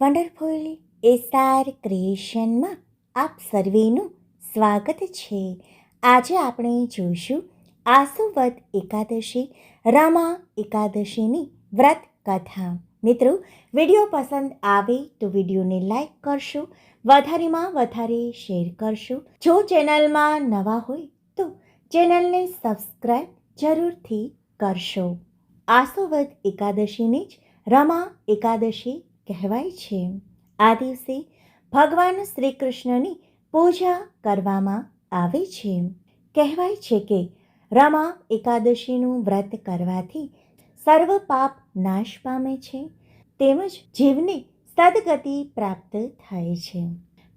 Wonderful SR ક્રિએશનમાં આપ સર્વેનું સ્વાગત છે. આજે આપણે જોઈશું આસુવદ એકાદશી, રામા એકાદશીની વ્રત કથા. મિત્રો, વીડિયો પસંદ આવે તો વિડીયોને લાઈક કરશો, વધારેમાં વધારે શેર કરશો. જો ચેનલમાં નવા હોય તો ચેનલને સબસ્ક્રાઈબ જરૂરથી કરશો. આસોવદ એકાદશીને જ રમા એકાદશી કહેવાય છે. આ દિવસે ભગવાન શ્રી કૃષ્ણની પૂજા કરવામાં આવે છે. કહેવાય છે કે રમા એકાદશીનું વ્રત કરવાથી સર્વ પાપ નાશ પામે છે, તેમજ જીવને સદગતિ પ્રાપ્ત થાય છે.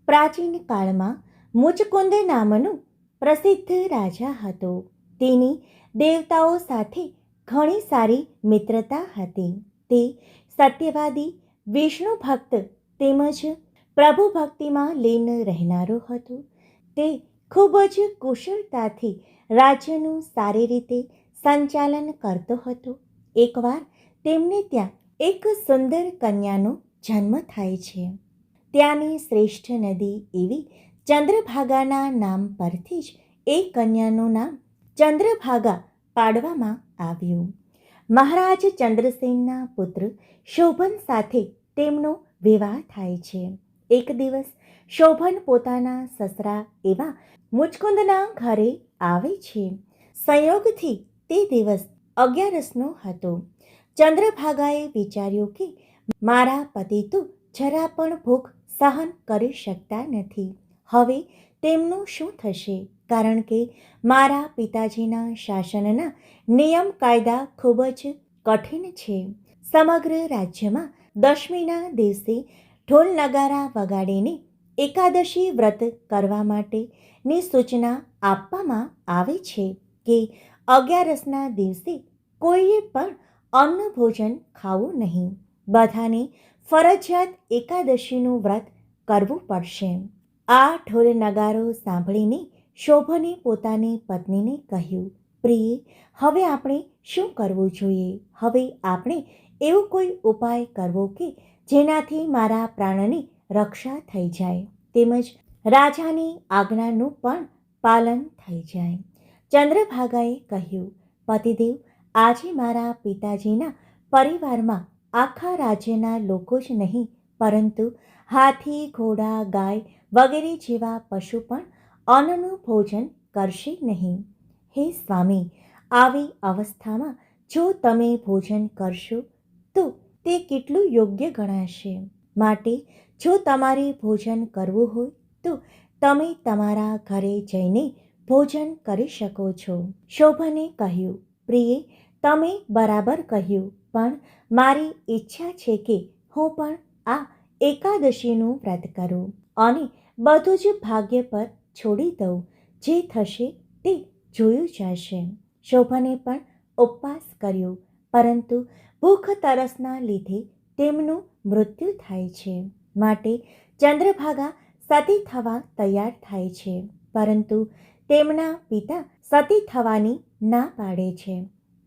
પ્રાચીન કાળમાં મુચકુંદ નામનો પ્રસિદ્ધ રાજા હતો. તેની દેવતાઓ સાથે ઘણી સારી મિત્રતા હતી. તે સત્યવાદી વિષ્ણુ ભક્ત તેમજ પ્રભુ ભક્તિમાં લીન રહેનારો હતો. તે ખૂબ જ કુશળતાથી રાજ્યનું સારી રીતે સંચાલન કરતો હતો. એકવાર તેમને ત્યાં એક સુંદર કન્યાનો જન્મ થાય છે. ત્યાંની શ્રેષ્ઠ નદી એવી ચંદ્રભાગાના નામ પરથી જ એ કન્યાનું નામ ચંદ્રભાગા પાડવામાં આવ્યું. મહારાજ ચંદ્રસેનના પુત્ર શોભન સાથે તેમનો વિવાહ થાય છે. એક દિવસ શોભન પોતાના સસરા એવા મુચકુંદના ઘરે આવે છે. સંયોગથી તે દિવસ અગિયારસનો હતો. ચંદ્રભાગાએ વિચાર્યું કે મારા પતિ તો જરા પણ ભૂખ સહન કરી શકતા નથી. હવે તેમનું શું થશે? કારણ કે મારા પિતાજીના શાસનના નિયમ કાયદા ખૂબ જ કઠિન છે. સમગ્ર રાજ્યમાં દશમીના દિવસે ઢોલ નગારા વગાડીને એકાદશી વ્રત કરવા માટેની સૂચના આપવામાં આવે છે કે અગિયારસના દિવસે કોઈએ પણ અન્ન ભોજન ખાવું નહીં. બધાને ફરજિયાત એકાદશીનું વ્રત કરવું પડશે. આ ઢોલ નગારો સાંભળીને શોભને પોતાની પત્નીને કહ્યું, પ્રિય, હવે આપણે શું કરવું જોઈએ? હવે આપણે એવો કોઈ ઉપાય કરવો કે જેનાથી મારા પ્રાણની રક્ષા થઈ જાય, તેમજ રાજાની આજ્ઞાનું પણ પાલન થઈ જાય. ચંદ્રભાગાએ કહ્યું, પતિદેવ, આજે મારા પિતાજીના પરિવારમાં આખા રાજ્યના લોકો જ નહીં પરંતુ હાથી, ઘોડા, ગાય વગેરે જેવા પશુ પણ અન્નનું ભોજન કરશે નહીં. હે સ્વામી, આવી અવસ્થામાં જો તમે ભોજન કરશો, તો તે કેટલું યોગ્ય ગણાશે? માટે જો તમારે ભોજન કરવું હોય, તો તમે તમારા ઘરે જઈને ભોજન કરી શકો છો. શોભને કહ્યું, પ્રિય, તમે બરાબર કહ્યું, પણ મારી ઈચ્છા છે કે હું પણ આ એકાદશીનું વ્રત કરું અને બધું જ ભાગ્ય પર છોડી દઉં. જે થશે તે જોયું જશે. શોભને પણ ઉપવાસ કર્યો, પરંતુ ભૂખ તરસના લીધે તેમનું મૃત્યુ થાય છે. માટે ચંદ્રભાગા સતી થવા તૈયાર થાય છે, પરંતુ તેમના પિતા સતી થવાની ના પાડે છે.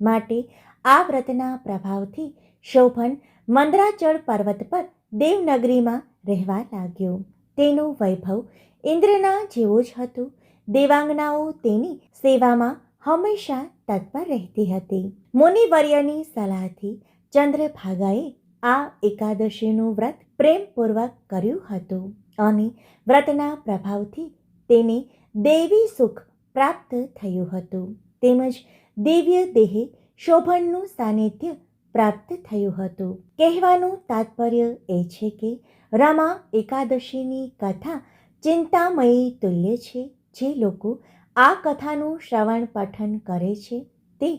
માટે આ વ્રતના પ્રભાવથી શોભન મંદરાચળ પર્વત પર દેવનગરીમાં રહેવા લાગ્યો. તેનું વૈભવ ઇન્દ્રના જેવો જ હતું. દેવાંગનાઓ તેની સેવામાં હંમેશા તત્પર રહેતી હતી. મુનિવર્યની સલાહથી ચંદ્રભાગાએ આ એકાદશીનું વ્રત પ્રેમપૂર્વક કર્યું હતું અને વ્રતના પ્રભાવથી તેને દેવી સુખ પ્રાપ્ત થયું હતું. તેમજ દિવ્ય દેહે શોભનનું સાનિધ્ય પ્રાપ્ત થયું હતું. કહેવાનું તાત્પર્ય એ છે કે રમા એકાદશીની કથા ચિંતામયી તુલ્ય છે. જે લોકો આ કથાનું શ્રવણ પઠન કરે છે તે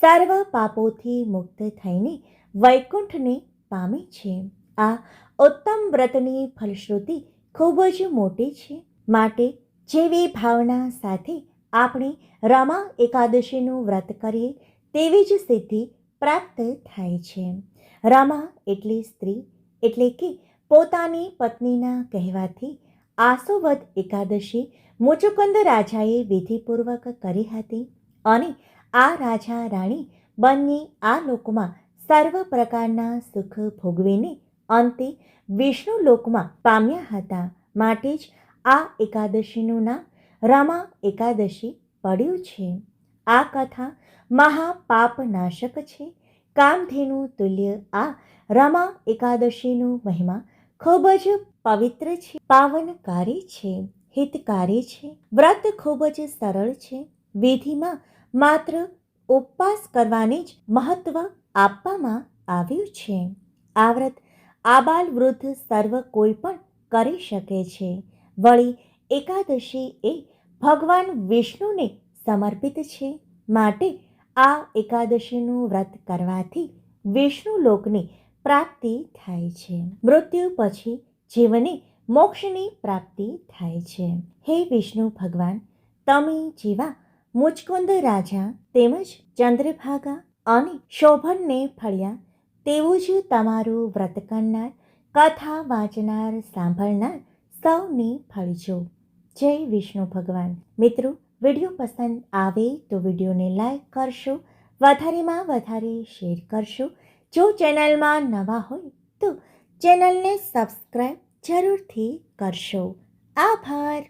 સર્વ પાપોથી મુક્ત થઈને વૈકુંઠને પામે છે. આ ઉત્તમ વ્રતની ફલશ્રુતિ ખૂબ જ મોટી છે. માટે જેવી ભાવના સાથે આપણે રમા એકાદશીનું વ્રત કરીએ તેવી જ સિદ્ધિ પ્રાપ્ત થાય છે. રમા એટલે સ્ત્રી એટલે કે પોતાની પત્નીના કહેવાથી આસોવદ એકાદશી મુચુકુંદ રાજાએ વિધિપૂર્વક કરી હતી અને આ રાજા રાણી બંને આ લોકમાં સર્વ પ્રકારના સુખ ભોગવીને અંતે વિષ્ણુ લોકમાં પામ્યા હતા. માટે જ આ એકાદશીનું નામ રમા એકાદશી પડ્યું છે. આ કથા મહાપાપનાશક છે. કામધેનુ તુલ્ય આ રમા એકાદશીનું મહિમા ખૂબ જ પવિત્ર છે. પાવનકારી છે, હિતકારી છે, વ્રત ખૂબ જ સરળ છે. વિધિમાં માત્ર ઉપવાસ કરવાની જ મહત્વ આપવામાં આવ્યું છે. આ વ્રત આબાલ વૃદ્ધ સર્વ કોઈ પણ કરી શકે છે. વળી એકાદશી એ ભગવાન વિષ્ણુને સમર્પિત છે. માટે આ એકાદશીનું વ્રત કરવાથી વિષ્ણુ લોકની પ્રાપ્તિ થાય છે. મૃત્યુ પછી જીવને મોક્ષની પ્રાપ્તિ થાય છે. હે વિષ્ણુ ભગવાન, તમે જેવા મુચકુંદ રાજા તેમજ ચંદ્રભાગા અને શોભનને ફળ્યા, તેવું જ તમારું વ્રત કરનાર, કથા વાંચનાર, સાંભળનાર સૌને ફળજો. જય વિષ્ણુ ભગવાન. મિત્રો વીડિયો પસંદ આવે તો વિડીયોને લાઈક કરશો, વધારેમાં વધારે શેર કરશો. જો ચેનલમાં નવા હોય તો ચેનલને સબસ્ક્રાઈબ જરૂરથી કરશો. આભાર.